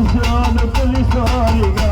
చూశాను తొలిసారిగా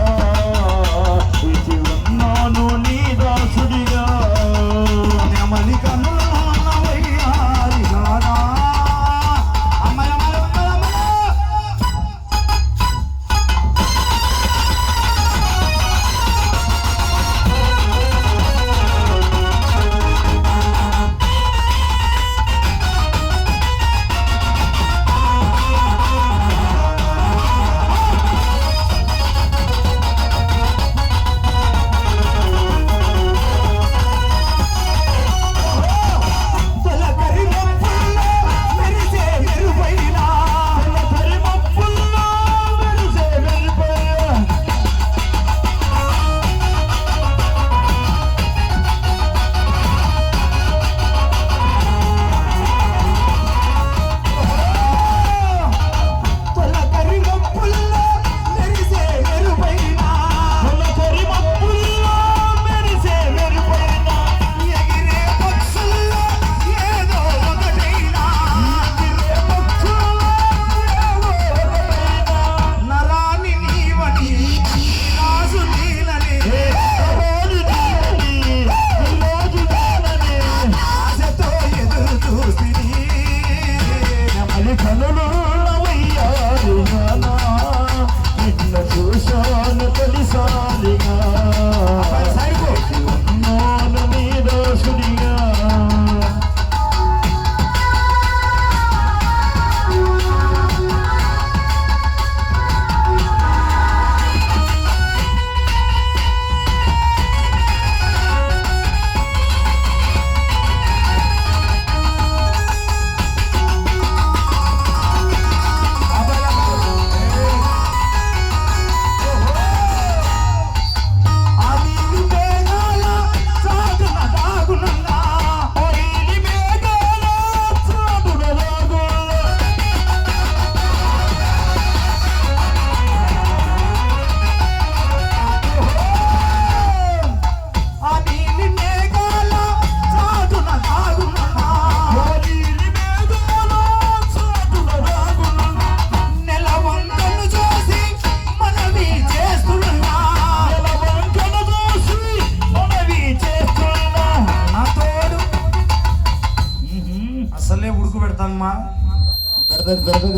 అమ్మా.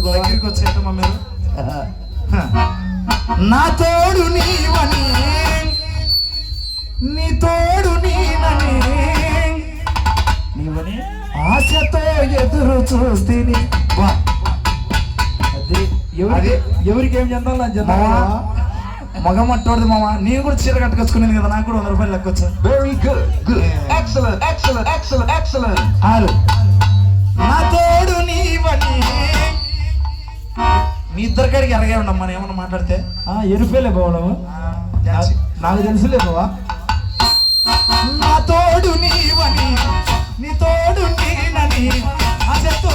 దగ్గరికి వచ్చేటమ్మా మీరు. నా తోడు నీవని నీ తోడు నీనని నీవని? ఆశతో ఎదురు చూస్తేని. అది ఎవరికి? చెందాలి మావా. చెందాలి మగ మట్టోడిది మామ నేను కూడా చీర కట్టుకొచ్చుకునేది కదా నాకు కూడా వంద రూపాయలు లెక్కొచ్చు. Very good, good, excellent, excellent, excellent, excellent. ఆలు మీ ఇద్దరి కాడికి ఎరగే ఉండమ్మా నేను ఏమన్నా మాట్లాడితే? ఆ, ఎరుపేలే బావడము నాకు తెలుసులే బావా. నా తోడు నీవని నీ తోడు నేనని ఆశతో